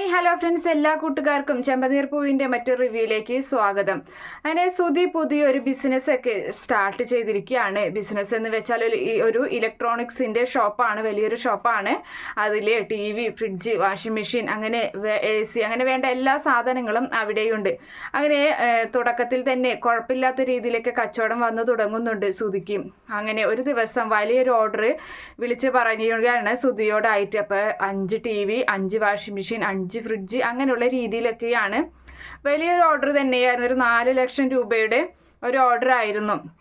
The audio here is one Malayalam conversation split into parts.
Hi hello friends. എല്ലാ കൂട്ടുകാർക്കും ചെമ്പനീർ പൂവിന്റെ മറ്റൊരു റിവ്യൂയിലേക്ക് സ്വാഗതം. അങ്ങനെ സുധി പുതിയൊരു ബിസിനസ് ഒക്കെ സ്റ്റാർട്ട് ചെയ്തിരിക്കുകയാണ്. ബിസിനസ് എന്ന് വെച്ചാൽ ഒരു ഇലക്ട്രോണിക്സിന്റെ ഷോപ്പാണ് വലിയൊരു ഷോപ്പാണ്. അതിൽ T V fridge washing machine അങ്ങനെ എ സി അങ്ങനെ വേണ്ട എല്ലാ സാധനങ്ങളും അവിടെയുണ്ട്. അങ്ങനെ തുടക്കത്തിൽ തന്നെ കുഴപ്പമില്ലാത്ത രീതിയിലൊക്കെ കച്ചവടം വന്നു തുടങ്ങുന്നുണ്ട് സുധിക്ക്. അങ്ങനെ ഒരു ദിവസം വലിയൊരു ഓർഡർ വിളിച്ച് പറയുകയാണ് സുധിയോടായിട്ട്. അപ്പോൾ അഞ്ച് ടി വി അഞ്ച് വാഷിംഗ് മെഷീൻ അഞ്ച് ഫ്രിഡ്ജ് ഫ്രിഡ്ജ് അങ്ങനെയുള്ള രീതിയിലൊക്കെയാണ്. വലിയൊരു ഓർഡർ തന്നെയായിരുന്നു. ഒരു നാല് ലക്ഷം രൂപയുടെ ഒരു ഓർഡർ ആയിരുന്നു.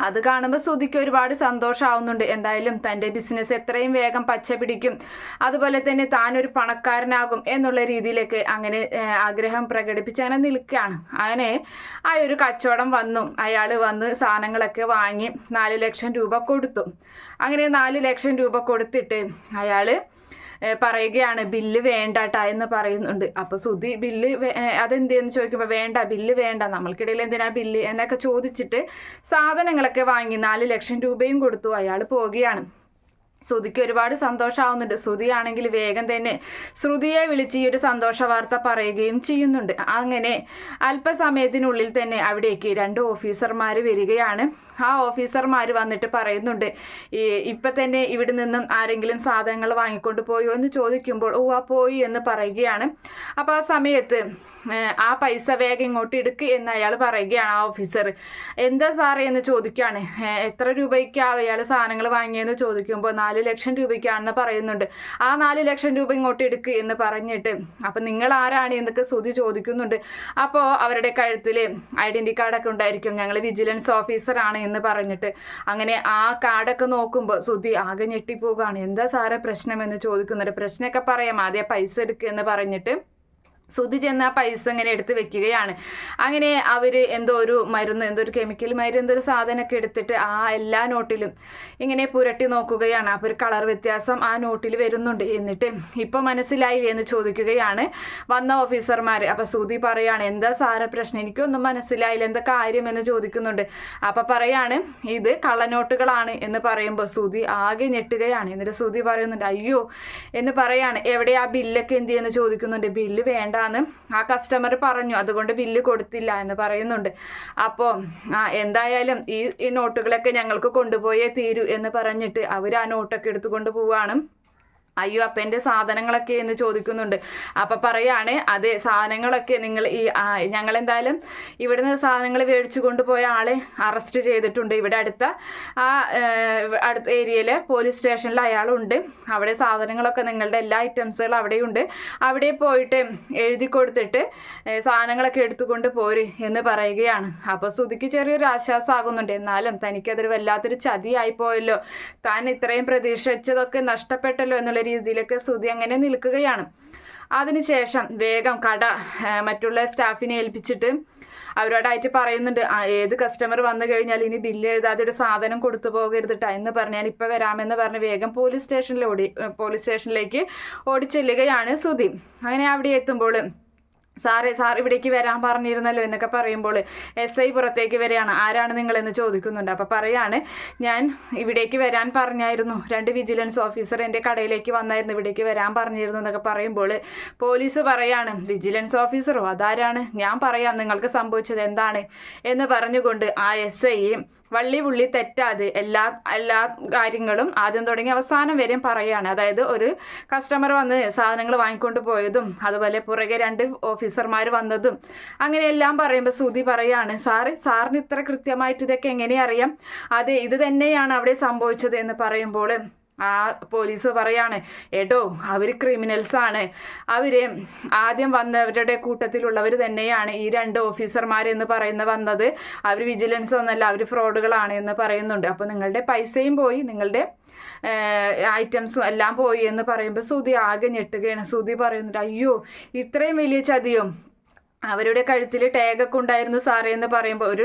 അത് കാണുമ്പോൾ സുധിക്ക് ഒരുപാട് സന്തോഷമാവുന്നുണ്ട് എന്തായാലും തന്റെ ബിസിനസ് എത്രയും വേഗം പച്ച പിടിക്കും. അതുപോലെ തന്നെ താനൊരു പണക്കാരനാകും എന്നുള്ള രീതിയിലേക്ക് അങ്ങനെ ആഗ്രഹം പ്രകടിപ്പിച്ച് അങ്ങനെ നിൽക്കുകയാണ്. അങ്ങനെ ആ ഒരു കച്ചവടം വന്നു. അയാൾ വന്ന് സാധനങ്ങളൊക്കെ വാങ്ങി നാല് ലക്ഷം രൂപ കൊടുത്തു. അങ്ങനെ നാല് ലക്ഷം രൂപ കൊടുത്തിട്ട് അയാൾ പറയുകയാണ് ബില്ല് വേണ്ടാട്ടാ എന്ന് പറയുന്നുണ്ട്. അപ്പൊ സുധി ബില്ല് അതെന്ത് എന്ന് ചോദിക്കുമ്പോൾ വേണ്ട ബില്ല് വേണ്ട. നമ്മൾക്കിടയിൽ എന്തിനാ ബില്ല്? എന്നൊക്കെ ചോദിച്ചിട്ട് സാധനങ്ങളൊക്കെ വാങ്ങി നാല് ലക്ഷം രൂപയും കൊടുത്തു. അയാൾ പോവുകയാണ്. ശ്രുതിക്ക് ഒരുപാട് സന്തോഷമാവുന്നുണ്ട് ശ്രുതിയാണെങ്കിൽ വേഗം തന്നെ ശ്രുതിയെ വിളിച്ച് ഈ ഒരു സന്തോഷ വാർത്ത പറയുകയും ചെയ്യുന്നുണ്ട്. അങ്ങനെ അല്പസമയത്തിനുള്ളിൽ തന്നെ അവിടേക്ക് രണ്ട് ഓഫീസർമാർ വരികയാണ്. ആ ഓഫീസർമാർ വന്നിട്ട് പറയുന്നുണ്ട് ഇപ്പം തന്നെ ഇവിടെ നിന്നും ആരെങ്കിലും സാധനങ്ങൾ വാങ്ങിക്കൊണ്ട് പോയോ? എന്ന് ചോദിക്കുമ്പോൾ ഓ ആ പോയി എന്ന് പറയുകയാണ്. അപ്പോൾ ആ സമയത്ത് ആ പൈസ വേഗം ഇങ്ങോട്ട് എടുക്ക് എന്ന് അയാൾ പറയുകയാണ് ആ ഓഫീസർ. എന്താ സാറേ? എന്ന് ചോദിക്കുകയാണ് എത്ര രൂപയ്ക്കാണ് അയാൾ സാധനങ്ങൾ വാങ്ങിയെന്ന് ചോദിക്കുമ്പോൾ നാല് ലക്ഷം രൂപയ്ക്കാണെന്ന് പറയുന്നുണ്ട്. ആ നാല് ലക്ഷം രൂപ ഇങ്ങോട്ട് എടുക്കുക എന്ന് പറഞ്ഞിട്ട് അപ്പം നിങ്ങൾ ആരാണ് എന്നൊക്കെ ശ്രുതി ചോദിക്കുന്നുണ്ട്. അപ്പോൾ അവരുടെ കഴുത്തിൽ ഐഡന്റി കാർഡൊക്കെ ഉണ്ടായിരിക്കും. ഞങ്ങൾ വിജിലൻസ് ഓഫീസറാണ് എന്ന് പറഞ്ഞിട്ട് അങ്ങനെ ആ കാർഡൊക്കെ നോക്കുമ്പോൾ ശ്രുതി ആകെ ഞെട്ടിപ്പോവുകയാണ്. എന്താ സാറേ പ്രശ്നം എന്ന് ചോദിക്കുന്നുണ്ട്. പ്രശ്നമൊക്കെ പറയാം. ആദ്യം പൈസ എടുക്കുക എന്ന് പറഞ്ഞിട്ട് സുധി ചെന്ന് ആ പൈസ ഇങ്ങനെ എടുത്ത് വെക്കുകയാണ്. അങ്ങനെ അവർ എന്തോ ഒരു മരുന്ന് എന്തോ ഒരു കെമിക്കൽ മരുന്ന് എന്തോ ഒരു സാധനമൊക്കെ എടുത്തിട്ട് ആ എല്ലാ നോട്ടിലും ഇങ്ങനെ പുരട്ടി നോക്കുകയാണ്. അപ്പോൾ ഒരു കളർ വ്യത്യാസം ആ നോട്ടിൽ വരുന്നുണ്ട്. എന്നിട്ട് ഇപ്പോൾ മനസ്സിലായി എന്ന് ചോദിക്കുകയാണ് വന്ന ഓഫീസർമാർ അപ്പോൾ സുധി പറയാണ് എന്താ സാര പ്രശ്നം? എനിക്കൊന്നും മനസ്സിലായില്ല. എന്താ കാര്യം? എന്ന് ചോദിക്കുന്നുണ്ട്. അപ്പോൾ പറയാണ് ഇത് കള്ളനോട്ടുകളാണ്. എന്ന് പറയുമ്പോൾ സുധി ആകെ ഞെട്ടുകയാണ്. എന്നിട്ട് സുധി പറയുന്നുണ്ട് അയ്യോ എന്ന് പറയാണ്. എവിടെ ആ ബില്ലൊക്കെ എന്ത് ചെയ്യുന്നു? ചോദിക്കുന്നുണ്ട്. ബില്ല് വേണ്ടാന്ന് ആ കസ്റ്റമർ പറഞ്ഞു അതുകൊണ്ട് ബില്ല് കൊടുത്തില്ല എന്ന് പറയുന്നുണ്ട്. അപ്പോൾ എന്തായാലും ഈ ഈ നോട്ടുകളൊക്കെ ഞങ്ങൾക്ക് കൊണ്ടുപോയേ തീരൂ എന്ന് പറഞ്ഞിട്ട് അവർ ആ നോട്ടൊക്കെ എടുത്തുകൊണ്ട് പോവുകയാണ് അയ്യോ അപ്പം സാധനങ്ങളൊക്കെ എന്ന് ചോദിക്കുന്നുണ്ട്. അപ്പം പറയാണ് അതെ സാധനങ്ങളൊക്കെ നിങ്ങൾ ഈ ഞങ്ങളെന്തായാലും ഇവിടുന്ന് സാധനങ്ങൾ മേടിച്ചു കൊണ്ടുപോയ ആളെ അറസ്റ്റ് ചെയ്തിട്ടുണ്ട്. ഇവിടെ അടുത്ത ആ അടുത്ത ഏരിയയിലെ പോലീസ് സ്റ്റേഷനിൽ അയാളുണ്ട്. അവിടെ സാധനങ്ങളൊക്കെ നിങ്ങളുടെ എല്ലാ ഐറ്റംസുകളും അവിടെയുണ്ട്. അവിടെ പോയിട്ട് എഴുതി കൊടുത്തിട്ട് സാധനങ്ങളൊക്കെ എടുത്തുകൊണ്ട് പോര് എന്ന് പറയുകയാണ്. അപ്പോൾ സുധിക്ക് ചെറിയൊരു ആശ്വാസമാകുന്നുണ്ട്. എന്നാലും തനിക്കതൊരു വല്ലാത്തൊരു ചതിയായി പോയല്ലോ. താൻ ഇത്രയും പ്രതീക്ഷിച്ചതൊക്കെ നഷ്ടപ്പെട്ടല്ലോ എന്നുള്ള രീതിയിലൊക്കെ ശ്രുതി അങ്ങനെ നിൽക്കുകയാണ്. അതിനുശേഷം വേഗം കട മറ്റുള്ള സ്റ്റാഫിനെ ഏൽപ്പിച്ചിട്ട് അവരോടായിട്ട് പറയുന്നുണ്ട് ഏത് കസ്റ്റമർ വന്നു കഴിഞ്ഞാൽ ഇനി ബില്ല് എഴുതാതെ ഒരു സാധനം കൊടുത്തു പോകരുതിട്ടാ. എന്ന് പറഞ്ഞ് ഞാൻ ഇപ്പം വരാമെന്ന് പറഞ്ഞ് വേഗം പോലീസ് സ്റ്റേഷനിൽ ഓടി പോലീസ് സ്റ്റേഷനിലേക്ക് ഓടിച്ചെല്ലുകയാണ് സുധി അങ്ങനെ അവിടെ എത്തുമ്പോൾ സാറേ സാർ ഇവിടേക്ക് വരാൻ പറഞ്ഞിരുന്നല്ലോ എന്നൊക്കെ പറയുമ്പോൾ എസ് ഐ പുറത്തേക്ക് വരികയാണ്. ആരാണ് നിങ്ങളെന്ന് ചോദിക്കുന്നുണ്ട്. അപ്പോൾ പറയാണ് ഞാൻ ഇവിടേക്ക് വരാൻ പറഞ്ഞായിരുന്നു. രണ്ട് വിജിലൻസ് ഓഫീസർ എന്റെ കടയിലേക്ക് വന്നായിരുന്നു ഇവിടേക്ക് വരാൻ പറഞ്ഞിരുന്നു എന്നൊക്കെ പറയുമ്പോൾ പോലീസ് പറയാണ് വിജിലൻസ് ഓഫീസറോ അതാരാണ്? ഞാൻ പറയാം നിങ്ങൾക്ക് സംഭവിച്ചത് എന്താണ്? എന്ന് പറഞ്ഞുകൊണ്ട് ആ എസ് ഐ വള്ളി പുള്ളി തെറ്റാതെ എല്ലാ എല്ലാ കാര്യങ്ങളും ആദ്യം തുടങ്ങി അവസാനം വരെയും പറയുകയാണ് അതായത് ഒരു കസ്റ്റമർ വന്ന് സാധനങ്ങൾ വാങ്ങിക്കൊണ്ട് പോയതും അതുപോലെ പുറകെ രണ്ട് ഓഫീസർമാർ വന്നതും അങ്ങനെ എല്ലാം പറയുമ്പോൾ സുധി പറയാണ് സാറ് സാറിന് ഇത്ര കൃത്യമായിട്ട് ഇതൊക്കെ എങ്ങനെ അറിയാം? അതെ ഇത് തന്നെയാണ് അവിടെ സംഭവിച്ചത് എന്ന് പറയുമ്പോൾ ആ പോലീസ് പറയാണ് എടോ അവർ ക്രിമിനൽസ് ആണ്. അവർ ആദ്യം വന്നവരുടെ കൂട്ടത്തിലുള്ളവർ തന്നെയാണ് ഈ രണ്ട് ഓഫീസർമാർ എന്ന് പറയുന്ന വന്നത്. അവർ വിജിലൻസ് ഒന്നല്ല അവർ ഫ്രോഡുകളാണ് എന്ന് പറയുന്നുണ്ട്. അപ്പോൾ നിങ്ങളുടെ പൈസയും പോയി നിങ്ങളുടെ ഐറ്റംസും എല്ലാം പോയി എന്ന് പറയുമ്പോൾ സുധി ആകെ ഞെട്ടുകയാണ്. സുധി പറയുന്നുണ്ട് അയ്യോ ഇത്രയും വലിയ ചതിയോ അവരുടെ കഴുത്തിൽ ടാഗൊക്കെ ഉണ്ടായിരുന്നു സാറേ എന്ന് പറയുമ്പോൾ ഒരു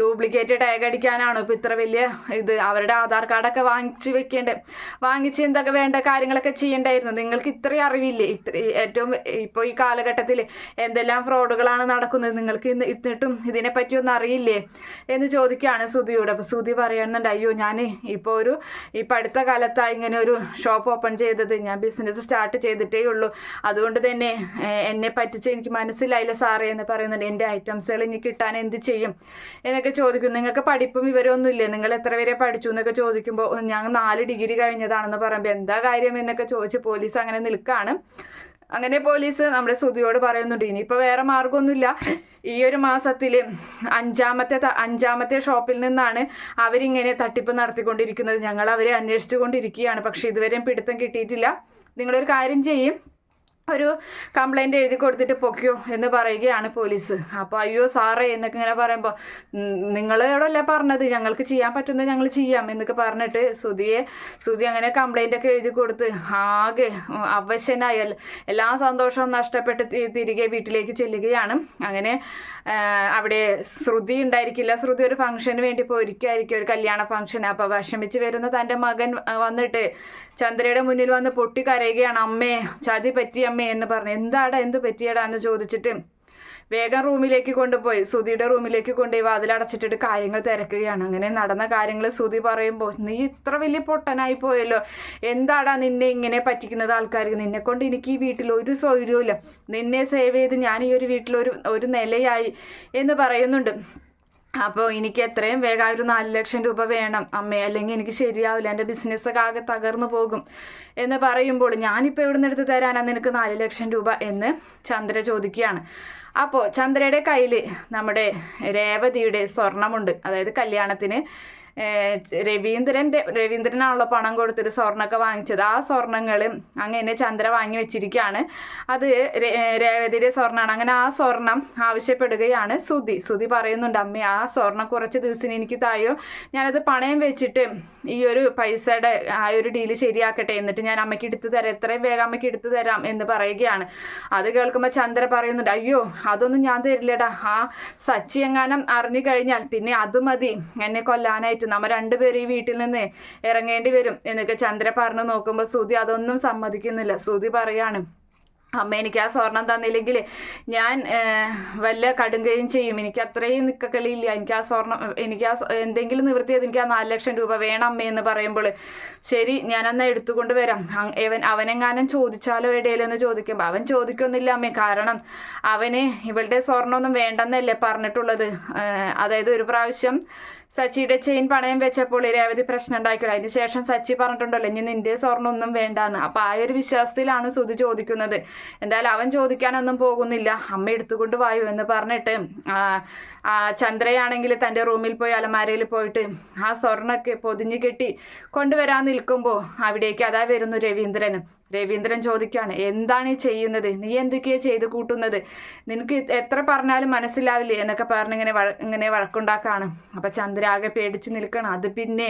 ഡ്യൂപ്ലിക്കേറ്റ് ടാഗ് അടിക്കാനാണോ ഇപ്പോൾ ഇത്ര വലിയ ഇത്? അവരുടെ ആധാർ കാർഡൊക്കെ വാങ്ങിച്ച് വെക്കേണ്ടേ. വാങ്ങിച്ച് എന്തൊക്കെ വേണ്ട കാര്യങ്ങളൊക്കെ ചെയ്യേണ്ടായിരുന്നു. നിങ്ങൾക്ക് ഇത്രയും അറിവില്ലേ? ഇത്ര ഏറ്റവും ഇപ്പോൾ ഈ കാലഘട്ടത്തിൽ എന്തെല്ലാം ഫ്രോഡുകളാണ് നടക്കുന്നത്? നിങ്ങൾക്ക് ഇന്ന് ഇന്നിട്ടും ഇതിനെപ്പറ്റി ഒന്നും അറിയില്ലേ? എന്ന് ചോദിക്കുകയാണ് സുധിയോട്. അപ്പോൾ സുധി പറയുന്നുണ്ട് അയ്യോ ഞാൻ ഇപ്പോൾ ഒരു ഇപ്പം അടുത്ത കാലത്താണ് ഇങ്ങനെ ഒരു ഷോപ്പ് ഓപ്പൺ ചെയ്തത്. ഞാൻ ബിസിനസ് സ്റ്റാർട്ട് ചെയ്തിട്ടേ ഉള്ളൂ. അതുകൊണ്ട് തന്നെ എന്നെ പറ്റിച്ച് എനിക്ക് മനസ്സിലായില്ല സാറേ എന്ന് പറയുന്നുണ്ട് എന്റെ ഐറ്റംസുകൾ ഇനി കിട്ടാൻ എന്ത് ചെയ്യും? എന്നൊക്കെ ചോദിക്കും നിങ്ങൾക്ക് പഠിപ്പും വിവരമൊന്നും ഇല്ലേ നിങ്ങൾ എത്ര പേരെ പഠിച്ചു എന്നൊക്കെ ചോദിക്കുമ്പോൾ ഞാൻ നാല് ഡിഗ്രി കഴിഞ്ഞതാണെന്ന് പറയുമ്പോൾ എന്താ കാര്യം? എന്നൊക്കെ ചോദിച്ച് പോലീസ് അങ്ങനെ നിൽക്കുകയാണ് അങ്ങനെ പോലീസ് നമ്മുടെ സുധിയോട് പറയുന്നുണ്ട് ഇനിയിപ്പോൾ വേറെ മാർഗമൊന്നുമില്ല ഈ ഒരു മാസത്തിൽ അഞ്ചാമത്തെ അഞ്ചാമത്തെ ഷോപ്പിൽ നിന്നാണ് അവരിങ്ങനെ തട്ടിപ്പ് നടത്തിക്കൊണ്ടിരിക്കുന്നത്. ഞങ്ങൾ അവരെ അന്വേഷിച്ചു കൊണ്ടിരിക്കുകയാണ്. പക്ഷേ ഇതുവരെയും പിടുത്തം കിട്ടിയിട്ടില്ല. നിങ്ങളൊരു കാര്യം ചെയ്യും. ഒരു കംപ്ലൈന്റ് എഴുതി കൊടുത്തിട്ട് പൊക്കിയോ എന്ന് പറയുകയാണ് പോലീസ് അപ്പോൾ അയ്യോ സാറേ എന്നൊക്കെ ഇങ്ങനെ പറയുമ്പോൾ നിങ്ങളോടല്ലേ പറഞ്ഞത്? ഞങ്ങൾക്ക് ചെയ്യാൻ പറ്റുന്നത് ഞങ്ങൾ ചെയ്യാം എന്നൊക്കെ പറഞ്ഞിട്ട് സുധിയെ സുധി അങ്ങനെ കംപ്ലൈന്റ് ഒക്കെ എഴുതി കൊടുത്ത് ആകെ അവശനായ എല്ലാ സന്തോഷവും നഷ്ടപ്പെട്ട് തിരികെ വീട്ടിലേക്ക് ചെല്ലുകയാണ്. അങ്ങനെ അവിടെ ശ്രുതി ഉണ്ടായിരിക്കില്ല. ശ്രുതി ഒരു ഫംഗ്ഷന് വേണ്ടി പോയിരിക്കായിരിക്കും ഒരു കല്യാണ ഫംഗ്ഷൻ അപ്പോൾ വിഷമിച്ച് വരുന്ന തന്റെ മകൻ വന്നിട്ട് ചന്ദ്രയുടെ മുന്നിൽ വന്ന് പൊട്ടി കരയുകയാണ്. അമ്മേ ചതി പറ്റി അമ്മേ എന്ന് പറഞ്ഞു. എന്താടാ എന്ത് പറ്റിയടാ എന്ന് ചോദിച്ചിട്ട് വേഗം റൂമിലേക്ക് കൊണ്ടുപോയി. സുധിയുടെ റൂമിലേക്ക് കൊണ്ടുപോയി വാതിലടച്ചിട്ടിട്ട് കാര്യങ്ങൾ തിരക്കുകയാണ്. അങ്ങനെ നടന്ന കാര്യങ്ങൾ സുധി പറയുമ്പോൾ നീ ഇത്ര വലിയ പൊട്ടനായി പോയല്ലോ. എന്താടാ നിന്നെ ഇങ്ങനെ പറ്റിക്കുന്നത് ആൾക്കാർക്ക്? നിന്നെ കൊണ്ട് എനിക്ക് ഈ വീട്ടിൽ ഒരു സൗകര്യവും നിന്നെ സേവ് ചെയ്ത് ഞാൻ ഈ ഒരു വീട്ടിൽ ഒരു ഒരു നിലയായി എന്ന് പറയുന്നുണ്ട്. അപ്പോൾ എനിക്ക് എത്രയും വേഗം ഒരു നാല് ലക്ഷം രൂപ വേണം. അമ്മേ അല്ലെങ്കിൽ എനിക്ക് ശരിയാവില്ല. എന്റെ ബിസിനസ്സൊക്കെ ആകെ തകർന്നു പോകും. എന്ന് പറയുമ്പോൾ ഞാനിപ്പോൾ എവിടെ നിന്ന് എടുത്ത് തരാനാണ് നിനക്ക് നാല് ലക്ഷം രൂപ എന്ന് ചന്ദ്ര ചോദിക്കുകയാണ്. അപ്പോൾ ചന്ദ്രയുടെ കയ്യിൽ നമ്മുടെ രേവതിയുടെ സ്വർണമുണ്ട്. അതായത് കല്യാണത്തിന് രവീന്ദ്രന്റെ രവീന്ദ്രനാണല്ലോ പണം കൊടുത്തൊരു സ്വർണമൊക്കെ വാങ്ങിച്ചത്. ആ സ്വർണങ്ങൾ അങ്ങനെ ചന്ദ്ര വാങ്ങി വെച്ചിരിക്കുകയാണ്. അത് രേവതിയുടെ സ്വർണമാണ് അങ്ങനെ ആ സ്വർണം ആവശ്യപ്പെടുകയാണ് സുധി. സുധി പറയുന്നുണ്ട് അമ്മ ആ സ്വർണം കുറച്ച് ദിവസത്തിന് എനിക്ക് തായോ? ഞാനത് പണയം വെച്ചിട്ട് ഈ ഒരു പൈസയുടെ ആ ഒരു ഡീൽ ശരിയാക്കട്ടെ. എന്നിട്ട് ഞാൻ അമ്മയ്ക്ക് എടുത്തു തരാം. എത്രയും വേഗം അമ്മയ്ക്ക് എടുത്തു തരാം എന്ന് പറയുകയാണ്. അത് കേൾക്കുമ്പോൾ ചന്ദ്ര പറയുന്നുണ്ട് അയ്യോ അതൊന്നും ഞാൻ തരില്ലടാ. ആ സച്ചി എങ്ങാനും അറിഞ്ഞു കഴിഞ്ഞാൽ പിന്നെ അത് മതി. എന്നെ കൊല്ലാനായിട്ട് നമ്മ രണ്ടുപേരും ഈ വീട്ടിൽ നിന്ന് ഇറങ്ങേണ്ടി വരും. എന്നൊക്കെ ചന്ദ്ര പറഞ്ഞു നോക്കുമ്പോൾ സുധി അതൊന്നും സമ്മതിക്കുന്നില്ല. സുധി പറയാണ് അമ്മ എനിക്ക് ആ സ്വർണം തന്നില്ലെങ്കിൽ ഞാൻ വല്ല കടുങ്കയും ചെയ്യും. എനിക്ക് അത്രയും നിക്കക്കളിയില്ല എനിക്ക് ആ സ്വർണം എനിക്ക് ആ എന്തെങ്കിലും നിവൃത്തിയത് എനിക്ക് ആ നാല് ലക്ഷം രൂപ വേണം അമ്മ എന്ന് പറയുമ്പോൾ. ശരി ഞാനന്ന് എടുത്തുകൊണ്ട് വരാം. അവൻ അവനെങ്ങാനും ചോദിച്ചാലോ ഇടയിലോ എന്ന് ചോദിക്കുമ്പോൾ അവൻ ചോദിക്കൊന്നില്ല അമ്മേ. കാരണം അവന് ഇവളുടെ സ്വർണമൊന്നും വേണ്ടെന്നല്ലേ പറഞ്ഞിട്ടുള്ളത്. അതായത് ഒരു പ്രാവശ്യം സച്ചിയുടെ ചെയിൻ പണയം വെച്ചപ്പോൾ രേവതി പ്രശ്നം ഉണ്ടാക്കിയത് അതിന് ശേഷം സച്ചി പറഞ്ഞിട്ടുണ്ടല്ലോ ഇനി നിന്റെ സ്വർണമൊന്നും വേണ്ടാന്ന്. അപ്പൊ ആ ഒരു വിശ്വാസത്തിലാണ് സുധി ചോദിക്കുന്നത്. എന്തായാലും അവൻ ചോദിക്കാനൊന്നും പോകുന്നില്ല. അമ്മ എടുത്തുകൊണ്ട് വായു എന്ന് പറഞ്ഞിട്ട് ചന്ദ്രയാണെങ്കിൽ തന്റെ റൂമിൽ പോയി അലമാരയിൽ പോയിട്ട് ആ സ്വർണമൊക്കെ പൊതിഞ്ഞു കെട്ടി കൊണ്ടുവരാൻ നിൽക്കുമ്പോൾ അവിടേക്ക് അതാ വരുന്നു രവീന്ദ്രനും രവീന്ദ്രൻ ചോദിക്കുകയാണ് എന്താണ് ഈ ചെയ്യുന്നത്? നീ എന്തൊക്കെയാ ചെയ്ത് കൂട്ടുന്നത്? നിനക്ക് എത്ര പറഞ്ഞാലും മനസ്സിലാവില്ലേ? എന്നൊക്കെ പറഞ്ഞ് ഇങ്ങനെ ഇങ്ങനെ വഴക്കുണ്ടാക്കാണ്. അപ്പം ചന്ദ്ര ആകെ പേടിച്ച് നിൽക്കണം. അത് പിന്നെ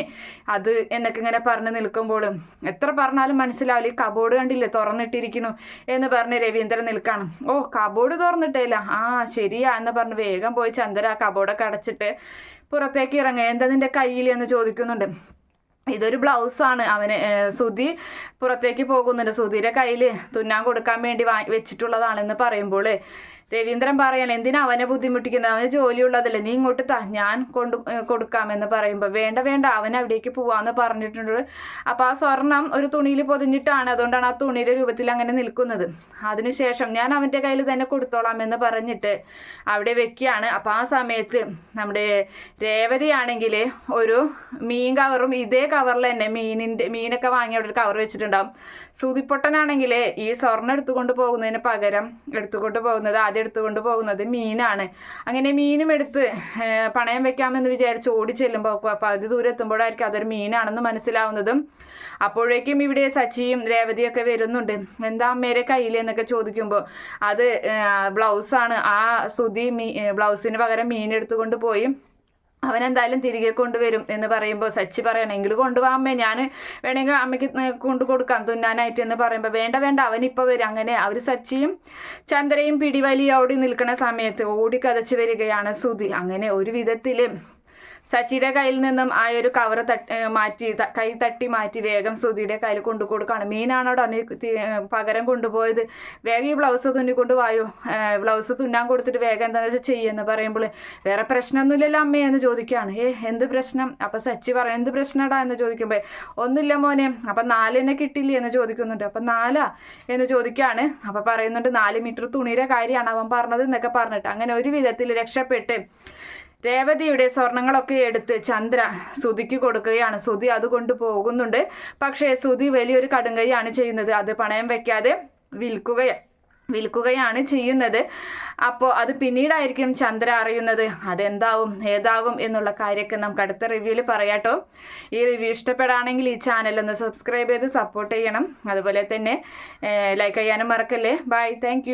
അത് എന്നൊക്കെ ഇങ്ങനെ പറഞ്ഞ് നിൽക്കുമ്പോഴും എത്ര പറഞ്ഞാലും മനസ്സിലാവില്ല. ഈ കബോർഡ് കണ്ടില്ലേ? തുറന്നിട്ടിരിക്കുന്നു എന്ന് പറഞ്ഞ് രവീന്ദ്രൻ നിൽക്കണം. ഓ കബോർഡ് തുറന്നിട്ടേല? ആ ശരിയാ എന്ന് പറഞ്ഞ് വേഗം പോയി ചന്ദ്ര കബോർഡൊക്കെ അടച്ചിട്ട് പുറത്തേക്ക് ഇറങ്ങുക. എന്താ നിന്റെ കയ്യിൽ? എന്ന് ചോദിക്കുന്നുണ്ട്. ഇതൊരു ബ്ലൗസാണ്. അവന് സുധി പുറത്തേക്ക് പോകുന്നുണ്ട്. സുധിയുടെ കയ്യിൽ തുന്നാൻ കൊടുക്കാൻ വേണ്ടി വാങ്ങി വെച്ചിട്ടുള്ളതാണെന്ന് പറയുമ്പോൾ രവീന്ദ്രൻ പറയണം എന്തിനാ അവനെ ബുദ്ധിമുട്ടിക്കുന്നത്? അവന് ജോലിയുള്ളതല്ലേ. നീ ഇങ്ങോട്ട് താ ഞാൻ കൊണ്ടു കൊടുക്കാമെന്ന് പറയുമ്പോൾ വേണ്ട വേണ്ട അവൻ അവിടേക്ക് പോവാന്ന് പറഞ്ഞിട്ടുണ്ട്. അപ്പോൾ ആ സ്വർണം ഒരു തുണിയിൽ പൊതിഞ്ഞിട്ടാണ് അതുകൊണ്ടാണ് ആ തുണിയുടെ രൂപത്തിൽ അങ്ങനെ നിൽക്കുന്നത്. അതിനുശേഷം ഞാൻ അവന്റെ കയ്യിൽ തന്നെ കൊടുത്തോളാം എന്ന് പറഞ്ഞിട്ട് അവിടെ വെക്കുകയാണ്. അപ്പോൾ ആ സമയത്ത് നമ്മുടെ രേവതിയാണെങ്കിൽ ഒരു മീൻ കവറും ഇതേ കവറിൽ തന്നെ മീനിന്റെ മീനൊക്കെ വാങ്ങി അവിടെ ഒരു കവർ വെച്ചിട്ടുണ്ടാവും. സൂതിപ്പൊട്ടനാണെങ്കിൽ ഈ സ്വർണം എടുത്തുകൊണ്ട് പോകുന്നതിന് പകരം എടുത്തുകൊണ്ട് പോകുന്നത് ആദ്യം എടുത്തുകൊണ്ട് പോകുന്നത് മീനാണ്. അങ്ങനെ മീനും എടുത്ത് പണയം വെക്കാമെന്ന് വിചാരിച്ച് ഓടി ചെല്ലുമ്പോൾ പകുതി ദൂരം എത്തുമ്പോഴായിരിക്കും അതൊരു മീനാണെന്ന് മനസ്സിലാവുന്നതും. അപ്പോഴേക്കും ഇവിടെ സച്ചിയും രേവതിയൊക്കെ വരുന്നുണ്ട്. എന്താ അമ്മേരെ കയ്യിൽ എന്നൊക്കെ ചോദിക്കുമ്പോൾ അത് ബ്ലൗസാണ്. ആ സുതി മീ ബ്ലൗസിന് പകരം മീൻ എടുത്തുകൊണ്ട് പോയി. അവൻ എന്തായാലും തിരികെ കൊണ്ടുവരും എന്ന് പറയുമ്പോൾ സച്ചി പറയണം എങ്കിൽ കൊണ്ടുപോകാൻ അമ്മേ ഞാൻ വേണമെങ്കിൽ അമ്മയ്ക്ക് കൊണ്ടു കൊടുക്കാം തുന്നാനായിട്ട് എന്ന് പറയുമ്പോൾ വേണ്ട വേണ്ട അവനിപ്പോൾ വരും. അങ്ങനെ അവർ സച്ചിയും ചന്ദ്രയും പിടിവലി ഓടി നിൽക്കുന്ന സമയത്ത് ഓടി കതച്ചു വരികയാണ് സുധി. അങ്ങനെ ഒരു വിധത്തിൽ സച്ചിയുടെ കയ്യിൽ നിന്നും ആ ഒരു കവർ തട്ടി മാറ്റി കൈ തട്ടി മാറ്റി വേഗം സുധിയുടെ കയ്യിൽ കൊണ്ടു കൊടുക്കുകയാണ്. മീനാണോടാ നീ അന്ന് പകരം കൊണ്ടുപോയത്? വേഗം ഈ ബ്ലൗസ് തുന്നിക്കൊണ്ട് വായോ? ബ്ലൗസ് തുന്നാൻ കൊടുത്തിട്ട് വേഗം എന്താണെന്ന് വെച്ചാൽ ചെയ്യുമെന്ന് പറയുമ്പോൾ വേറെ പ്രശ്നമൊന്നുമില്ലല്ലോ അമ്മേ എന്ന് ചോദിക്കുകയാണ്. ഏ എന്ത് പ്രശ്നം? അപ്പം സച്ചി പറയും എന്ത് പ്രശ്നടാ എന്ന് ചോദിക്കുമ്പോൾ ഒന്നുമില്ല മോനെ അപ്പം നാല് തന്നെ കിട്ടില്ലേ? എന്ന് ചോദിക്കുന്നുണ്ട്. അപ്പം നാലാ എന്ന് ചോദിക്കുകയാണ്. അപ്പം പറയുന്നുണ്ട് നാല് മീറ്റർ തുണിയുടെ കാര്യമാണ് അവൻ പറഞ്ഞത് എന്നൊക്കെ പറഞ്ഞിട്ട്. അങ്ങനെ ഒരു വിധത്തിൽ രക്ഷപ്പെട്ട് രേവതിയുടെ സ്വർണങ്ങളൊക്കെ എടുത്ത് ചന്ദ്ര സുതിക്ക് കൊടുക്കുകയാണ്. സുതി അതുകൊണ്ട് പോകുന്നുണ്ട്. പക്ഷേ സുതി വലിയൊരു കടുങ്കൈയാണ് ചെയ്യുന്നത്. അത് പണയം വെക്കാതെ വിൽക്കുക വിൽക്കുകയാണ് ചെയ്യുന്നത്. അപ്പോൾ അത് പിന്നീടായിരിക്കും ചന്ദ്ര അറിയുന്നത്. അതെന്താവും ഏതാകും എന്നുള്ള കാര്യമൊക്കെ നമുക്ക് അടുത്ത റിവ്യൂവിൽ പറയാട്ടോ ഈ റിവ്യൂ ഇഷ്ടപ്പെടുകയാണെങ്കിൽ ഈ ചാനൽ ഒന്ന് സബ്സ്ക്രൈബ് ചെയ്ത് സപ്പോർട്ട് ചെയ്യണം. അതുപോലെ തന്നെ ലൈക്ക് ചെയ്യാനും മറക്കല്ലേ. ബൈ. താങ്ക്